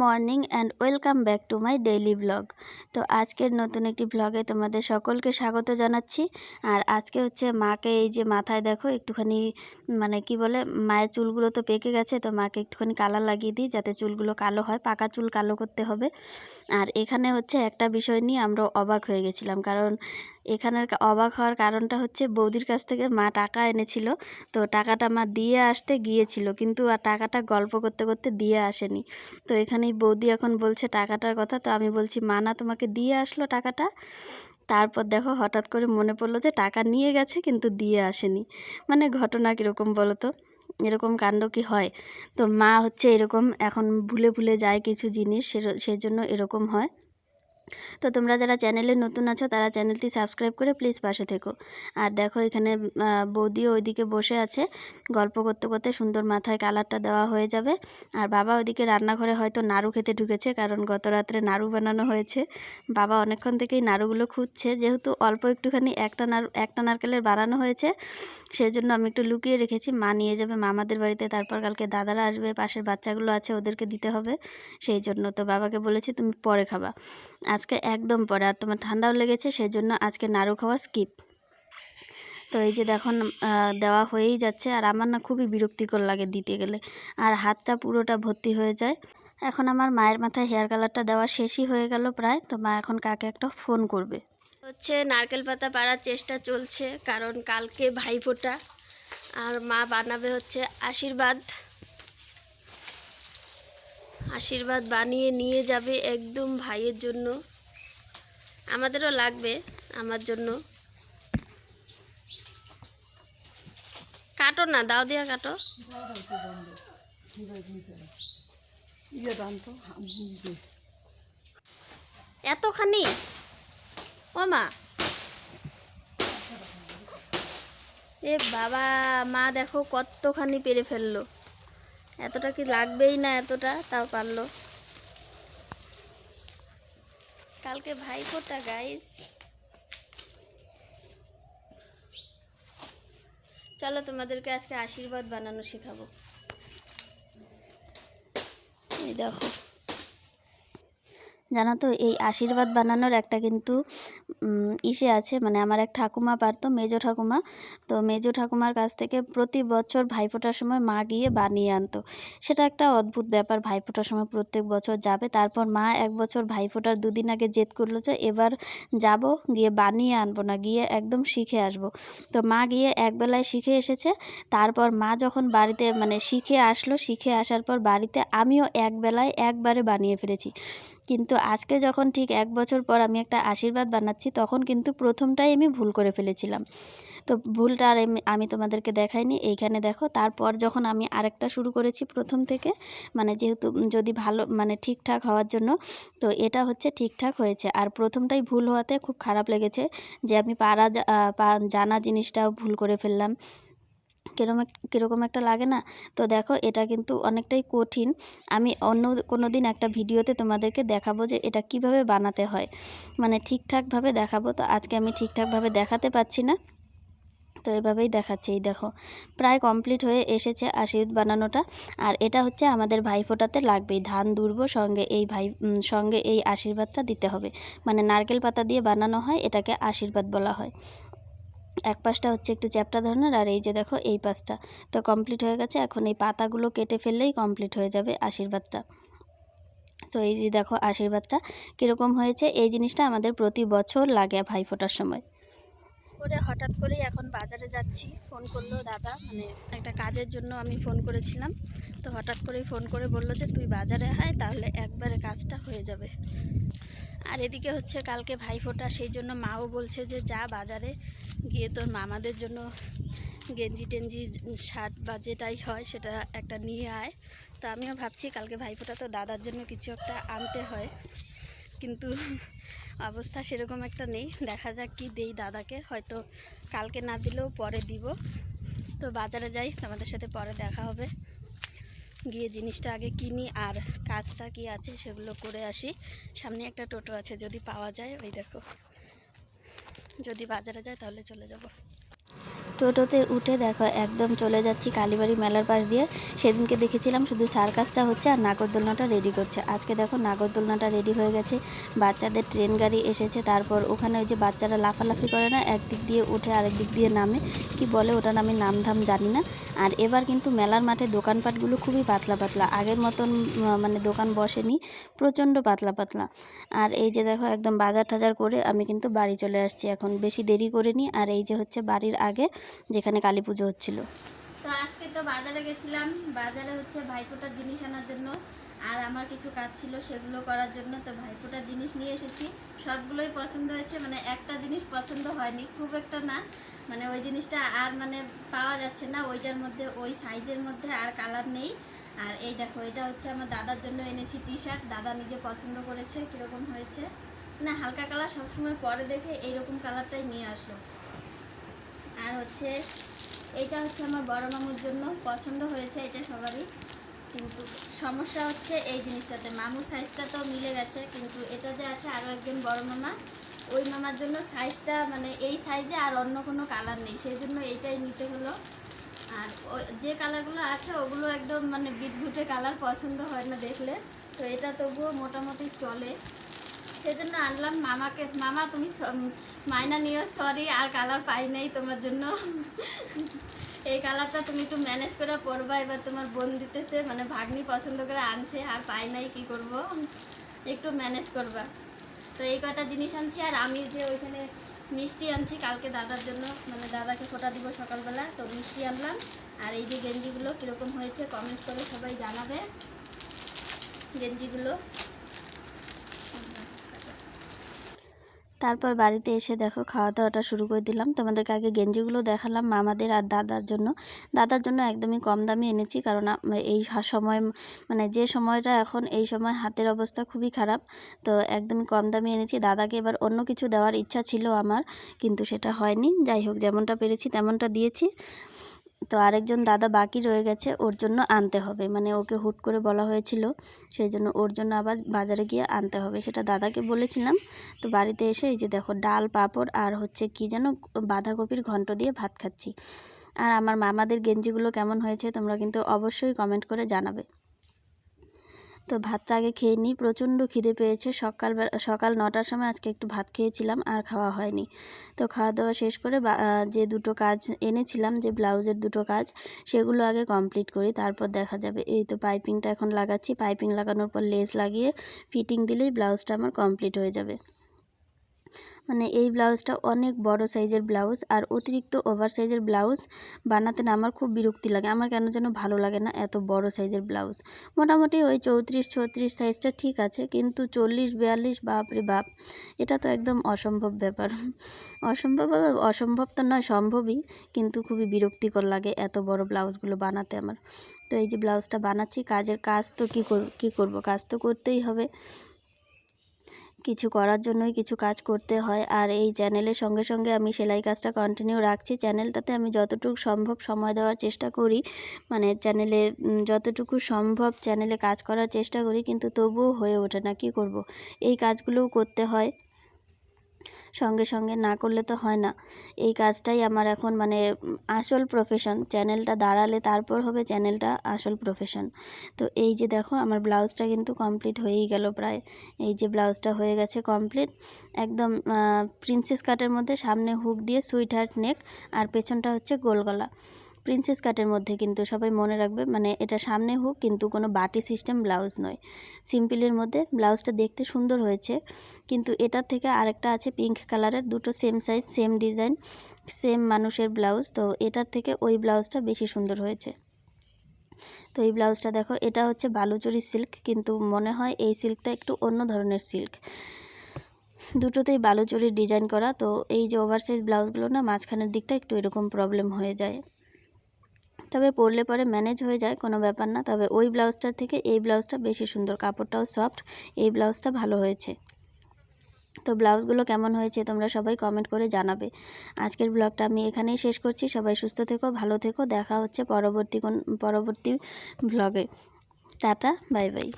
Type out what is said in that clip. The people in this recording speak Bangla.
Morning and welcome back to my daily blog. তো আজকের নতুন একটি ব্লগে তোমাদের সকলকে স্বাগত জানাচ্ছি। আর আজকে হচ্ছে মাকে এই যে মাথায় দেখো, একটুখানি মানে কি বলে, মায়ের চুলগুলো তো পেকে গেছে, তো মাকে একটুখানি কালার লাগিয়ে দিই যাতে চুলগুলো কালো হয়, পাকা চুল কালো করতে হবে। আর এখানে হচ্ছে একটা বিষয় নিয়ে আমরা অবাক হয়ে গেছিলাম, কারণ এখানের অবাক হওয়ার কারণটা হচ্ছে বৌদির কাছ থেকে মা টাকা এনেছিল। তো টাকাটা মা দিয়ে আসতে গিয়েছিল, কিন্তু আর টাকাটা গল্প করতে করতে দিয়ে আসেনি। তো এখানেই বৌদি এখন বলছে টাকাটার কথা, তো আমি বলছি, মা না, তোমাকে দিয়ে আসলো টাকাটা? তারপর দেখো হঠাৎ করে মনে পড়ল যে টাকা নিয়ে গেছে, কিন্তু দিয়ে আসেনি। মানে ঘটনা কীরকম বলো তো এরকম কাণ্ড কি হয়? তো মা হচ্ছে এরকম, এখন ভুলে ভুলে যায় কিছু জিনিস সেজন্য এরকম হয়। তো তোমরা যারা চ্যানেলে নতুন আছো, তারা চ্যানেলটি সাবস্ক্রাইব করে প্লিজ পাশে থেকো। আর দেখো এখানে বৌদিও ওইদিকে বসে আছে। গল্প করতে করতে সুন্দর মাথায় কালারটা দেওয়া হয়ে যাবে। আর বাবা ওইদিকে রান্নাঘরে হয়তো নাড়ু খেতে ঢুকেছে, কারণ গত রাত্রে নাড়ু বানানো হয়েছে। বাবা অনেকক্ষণ থেকেই নাড়ুগুলো খুঁজছে। যেহেতু অল্প একটুখানি একটা নাড়ু, একটা নারকেলের বানানো হয়েছে সেই জন্য আমি একটু লুকিয়ে রেখেছি। মা নিয়ে যাবে মামাদের বাড়িতে, তারপর কালকে দাদারা আসবে, পাশের বাচ্চাগুলো আছে, ওদেরকে দিতে হবে। সেই জন্য তো বাবাকে বলেছি, তুমি পরে খাবা। আজকে একদম পরে আর তোমার ঠান্ডাও লেগেছে সেই জন্য আজকে নাড়ু খাওয়া স্কিপ তো এই যে দেখুন দেওয়া হয়েই যাচ্ছে আর আমার না খুবই বিরক্তিকর লাগে দিতে গেলে। আর হাতটা পুরোটা ভর্তি হয়ে যায়। এখন আমার মায়ের মাথায় হেয়ার কালারটা দেওয়া শেষই হয়ে গেল প্রায়। তো মা এখন কাকে একটা ফোন করবে। হচ্ছে নারকেল পাতা পাড়ার চেষ্টা চলছে, কারণ কালকে ভাইফোঁটা। আর মা বানাবে হচ্ছে আশীর্বাদ। আশীর্বাদ বানিয়ে নিয়ে যাবে একদম ভাইয়ের জন্য। আমাদেরও লাগবে আমার জন্য। কাটো না, দাও দিয়া কাটো। এতখানি? ও মা। এ বাবা, মা দেখো কতখানি পেরে ফেলল। এতটা কি লাগবেই না এতটা? তাও পারল। কালকে ভাইফোঁটা গাইস চলো তোমাদেরকে আজকে আশীর্বাদ বানানো শেখাবো। এই দেখো। জানো তো, এই আশীর্বাদ বানানোর একটা কিন্তু ইসে আছে। মানে আমার এক ঠাকুমা পারতো, মেজো ঠাকুমা। তো মেজো ঠাকুমার কাছ থেকে প্রতি বছর ভাইফোঁটার সময় মা গিয়ে বানিয়ে আনতো। সেটা একটা অদ্ভুত ব্যাপার, ভাইফোঁটার সময় প্রত্যেক বছর যাবে। তারপর মা এক বছর ভাইফোঁটার দুদিন আগে জেদ করল যে, এবার যাব, গিয়ে বানিয়ে আনব না, গিয়ে একদম শিখে আসব। তো মা গিয়ে একবেলায় শিখে এসেছে। তারপর মা যখন বাড়িতে মানে শিখে আসলো, শিখে আসার পর বাড়িতে আমিও একবেলায় একবারে বানিয়ে ফেলেছি। কিন্তু আজকে যখন ঠিক এক বছর পর আমি একটা আশীর্বাদ বানাচ্ছি, তখন কিন্তু প্রথমটাই আমি ভুল করে ফেলেছিলাম। তো ভুলটা আর আমি- তোমাদেরকে দেখাইনি। এইখানে দেখো, তারপর যখন আমি আরেকটা শুরু করেছি প্রথম থেকে মানে যেহেতু যদি ভালো মানে ঠিকঠাক হওয়ার জন্য, তো এটা হচ্ছে ঠিকঠাক হয়েছে। আর প্রথমটাই ভুল হওয়াতে খুব খারাপ লেগেছে যে আমি পারা জানা জিনিসটাও ভুল করে ফেললাম। কীরকম কীরকম একটা লাগে না? তো দেখো, এটা কিন্তু অনেকটাই কঠিন। আমি অন্য কোনো দিন একটা ভিডিওতে তোমাদেরকে দেখাবো যে এটা কীভাবে বানাতে হয়। মানে ঠিকঠাকভাবে দেখাবো। তো আজকে আমি ঠিকঠাকভাবে দেখাতে পাচ্ছি না। তো এভাবেই দেখাচ্ছি, এই দেখো। প্রায় কমপ্লিট হয়ে এসেছে আশীর্বাদ বানানোটা। আর এটা হচ্ছে আমাদের ভাইফোঁটাতে লাগবেই। ধান দুর্ব সঙ্গে এই ভাই সঙ্গে এই আশীর্বাদটা দিতে হবে। মানে নারকেল পাতা দিয়ে বানানো হয়, এটাকে আশীর্বাদ বলা হয়। এক পাশটা হচ্ছে একটু চ্যাপ্টা ধরনের আর এই যে দেখো এই পাশটা। তো কমপ্লিট হয়ে গেছে। এখন এই পাতাগুলো কেটে ফেললেই কমপ্লিট হয়ে যাবে আশীর্বাদটা। তো এই যে দেখো আশীর্বাদটা কীরকম হয়েছে? এই জিনিসটা আমাদের প্রতি বছর লাগে ভাইফোঁটার সময়। করে হঠাৎ করেই এখন বাজারে যাচ্ছি। ফোন করল দাদা মানে একটা কাজের জন্য আমি ফোন করেছিলাম। তো হঠাৎ করেই ফোন করে বলল যে, তুই বাজারে আয়, তাহলে একবারে কাজটা হয়ে যাবে। আর এদিকে হচ্ছে কালকে ভাইফোঁটা সেই জন্য মাও বলছে যে, যা বাজারে গিয়ে তোর মামাদের জন্য গেঞ্জি টেঞ্জি, শার্ট বা যেটাই হয় সেটা একটা নিয়ে আয়। তো আমিও ভাবছি কালকে ভাইফোঁটা তো দাদার জন্য কিছু একটা আনতে হয়। কিন্তু অবস্থা সেরকম একটা নেই। দেখা যাক কি দেই দাদাকে। হয়তো কালকে না দিলেও পরে দিব। তো বাজারে যাই, তোমাদের সাথে পরে দেখা হবে। গিয়ে জিনিসটা আগে কিনি আর কাজটা কি আছে সেগুলো করে আসি। সামনে একটা টোটো আছে, যদি পাওয়া যায়। ওই দেখো। যদি বাজারে যায় তাহলে চলে যাব। টোটোতে উঠে দেখো, একদম চলে যাচ্ছি কালীবাড়ি মেলার পাশ দিয়ে। সেদিনকে দেখেছিলাম শুধু সার্কাসটা হচ্ছে আর নাগরদোলনাটা রেডি করছে। আজকে দেখো নাগরদোলনাটা রেডি হয়ে গেছে। বাচ্চাদের ট্রেন গাড়ি এসেছে, তারপর ওখানে ওই যে বাচ্চারা লাফালাফি করে না, একদিক দিয়ে উঠে আরেক দিক দিয়ে নামে। কি বলে ওটার আমি নাম ধাম জানি না। আর এবার কিন্তু মেলার মাঠে দোকানপাটগুলো খুবই পাতলা পাতলা। আগের মতন মানে দোকান বসেনি, প্রচণ্ড পাতলা পাতলা। আর এই যে দেখো একদম বাজার টাজার করে আমি কিন্তু বাড়ি চলে আসছি। এখন বেশি দেরি করিনি। আর এই যে হচ্ছে বাড়ির আগে, যেখানে কালী পুজো হচ্ছিল। তো আজকে তো বাজারে গেছিলাম। বাজারে হচ্ছে ভাইফোঁটার জিনিস আনার জন্য। আর আমার কিছু কাজ ছিল সেগুলো করার জন্য। তো ভাইফোঁটার জিনিস নিয়ে এসেছি। সবগুলোই পছন্দ হয়েছে। মানে একটা জিনিস পছন্দ হয়নি। খুব একটা না। মানে ওই জিনিসটা আর মানে পাওয়া যাচ্ছে না। ওইটার মধ্যে, ওই সাইজের মধ্যে আর কালার নেই। আর এই দেখো, এটা হচ্ছে আমার দাদার জন্য এনেছি টি শার্ট দাদা নিজে পছন্দ করেছে, কীরকম হয়েছে। না, হালকা কালার সবসময় পরে দেখে এইরকম কালারটাই নিয়ে আসলো। আর হচ্ছে এইটা হচ্ছে আমার বড় মামুর জন্য পছন্দ হয়েছে এটা সবারই। কিন্তু সমস্যা হচ্ছে এই জিনিসটাতে। মামুর সাইজটা তো মিলে গেছে, কিন্তু এটা যে আছে আরও একজন বড় মামা। ওই মামার জন্য সাইজটা মানে এই সাইজে আর অন্য কোনো কালার নেই। সেই জন্য এইটাই নিতে হলো। আর যে কালারগুলো আছে, ওগুলো একদম মানে বিটঘুটে কালার পছন্দ হয় না দেখলে। তো এটা তবুও মোটামুটি চলে। সেজন্য আনলাম। মামাকে মামা, তুমি মাইনা নিও সরি আর কালার পাই নাই তোমার জন্য। এই কালারটা তুমি একটু ম্যানেজ করে পরবা। এবার তোমার বোন দিতেছে মানে ভাগ্নি পছন্দ করে আনছে, আর পাই নাই, কি করব? একটু ম্যানেজ করবা। তো এই কটা জিনিস আনছি, আর আমি যে ওইখানে মিষ্টি আনছি কালকে দাদার জন্য মানে দাদাকে ফোটা দিব সকালবেলা, তো মিষ্টি আনলাম। আর এই যে গেঞ্জিগুলো কীরকম হয়েছে কমেন্ট করে সবাই জানাবে। গেঞ্জিগুলো। তারপর বাড়িতে এসে দেখো খাওয়া দাওয়াটা শুরু করে দিলাম। তোমাদেরকে আগে গেঞ্জিগুলো দেখালাম মামাদের আর দাদার জন্য। দাদার জন্য একদমই কম দামে এনেছি কারণ এই সময় মানে যে সময়টা এখন, এই সময় হাতের অবস্থা খুবই খারাপ। তো একদমই কম দামে এনেছি। দাদাকে এবার অন্য কিছু দেওয়ার ইচ্ছা ছিল আমার, কিন্তু সেটা হয়নি। যাই হোক, যেমনটা পেরেছি তেমনটা দিয়েছি। তো আরেকজন দাদা বাকি রয়ে গেছে, ওর জন্য আনতে হবে। মানে ওকে হুট করে বলা হয়েছিল, সেই জন্য ওর জন্য আবার বাজারে গিয়ে আনতে হবে। সেটা দাদাকে বলেছিলাম। তো বাড়িতে এসে এই যে দেখো, ডাল, পাঁপড় আর হচ্ছে কি যেন বাঁধাকপির ঘন্ট দিয়ে ভাত খাচ্ছি। আর আমার মামাদের গেঞ্জিগুলো কেমন হয়েছে তোমরা কিন্তু অবশ্যই কমেন্ট করে জানাবে। তো ভাতটা আগে খেয়ে নিই। প্রচণ্ড খিদে পেয়েছে। সকাল সকাল নটার সময় আজকে একটু ভাত খেয়েছিলাম, আর খাওয়া হয়নি। তো খাওয়া দাওয়া শেষ করে যে দুটো কাজ এনেছিলাম, যে ব্লাউজের দুটো কাজ, সেগুলো আগে কমপ্লিট করি। তারপর দেখা যাবে। এই তো পাইপিংটা এখন লাগাচ্ছি। পাইপিং লাগানোর পর লেস লাগিয়ে ফিটিং দিলেই ব্লাউজটা আমার কমপ্লিট হয়ে যাবে। মানে এই ব্লাউজটা অনেক বড় সাইজের ব্লাউজ আর অতিরিক্ত ওভার সাইজের ব্লাউজ বানাতে না আমার খুব বিরক্তি লাগে। আমার কেন যেন ভালো লাগে না এত বড় সাইজের ব্লাউজ। মোটামুটি ওই চৌত্রিশ, ছত্রিশ সাইজটা ঠিক আছে, কিন্তু চল্লিশ, বিয়াল্লিশ বাপরে বাপ, এটা তো একদম অসম্ভব ব্যাপার। অসম্ভব অসম্ভব তো নয়, সম্ভবই, কিন্তু খুবই বিরক্তিকর লাগে এত বড় ব্লাউজগুলো বানাতে আমার। তো এই যে ব্লাউজটা বানাচ্ছি, কাজের কাজ তো কী কী করব? কাজ তো করতেই হবে। কিছু করার জন্যই কিছু কাজ করতে হয়। আর এই চ্যানেলের সঙ্গে সঙ্গে আমি সেলাই কাজটা কন্টিনিউ রাখছি। চ্যানেলটাতে আমি যতটুকু সম্ভব সময় দেওয়ার চেষ্টা করি। মানে চ্যানেলে যতটুকু সম্ভব চ্যানেলে কাজ করার চেষ্টা করি, কিন্তু তবুও হয়ে ওঠে না। কী করব? এই কাজগুলোও করতে হয়। সঙ্গে সঙ্গে না করলে তো হয় না। এই কাজটাই আমার এখন মানে আসল প্রফেশন চ্যানেলটা দাঁড়ালে তারপর হবে চ্যানেলটা আসল প্রফেশন তো এই যে দেখো, আমার ব্লাউজটা কিন্তু কমপ্লিট হয়েই গেল প্রায়। এই যে ব্লাউজটা হয়ে গেছে কমপ্লিট একদম প্রিন্সেস কাটের মধ্যে সামনে হুক দিয়ে সুইট হার্ট নেক আর পেছনটা হচ্ছে গোল গলা প্রিন্সেস কাটের মধ্যে কিন্তু সবাই মনে রাখবে মানে এটা সামনে হোক কিন্তু কোনো বাটি সিস্টেম ব্লাউজ নয়। সিম্পলের মধ্যে ব্লাউজটা দেখতে সুন্দর হয়েছে, কিন্তু এটার থেকে আরেকটা আছে পিঙ্ক কালারের দুটো same size same design same মানুষের ব্লাউজ তো এটার থেকে ওই ব্লাউজটা বেশি সুন্দর হয়েছে। তো এই ব্লাউজটা দেখো, এটা হচ্ছে বালুচরি সিল্ক কিন্তু মনে হয় এই সিল্কটা একটু অন্য ধরনের সিল্ক দুটোতেই বালুচরির ডিজাইন করা, তো এই যে ওভারসাইজ ব্লাউজগুলো না, মাঝখানের দিকটা একটু এরকম প্রবলেম হয়ে যায়। তবে পরলে পরে ম্যানেজ হয়ে যায়, কোনো ব্যাপার না। তবে ওই ব্লাউজটার থেকে এই ব্লাউজটা বেশি সুন্দর, কাপড়টাও সফট, এই ব্লাউজটা ভালো হয়েছে। তো ব্লাউজগুলো কেমন হয়েছে তোমরা সবাই কমেন্ট করে জানাবে। আজকের ব্লগটা আমি এখানেই শেষ করছি। সবাই সুস্থ থেকো, ভালো থেকো। দেখা হচ্ছে পরবর্তী কোন, পরবর্তী ব্লগে টাটা বাই বাই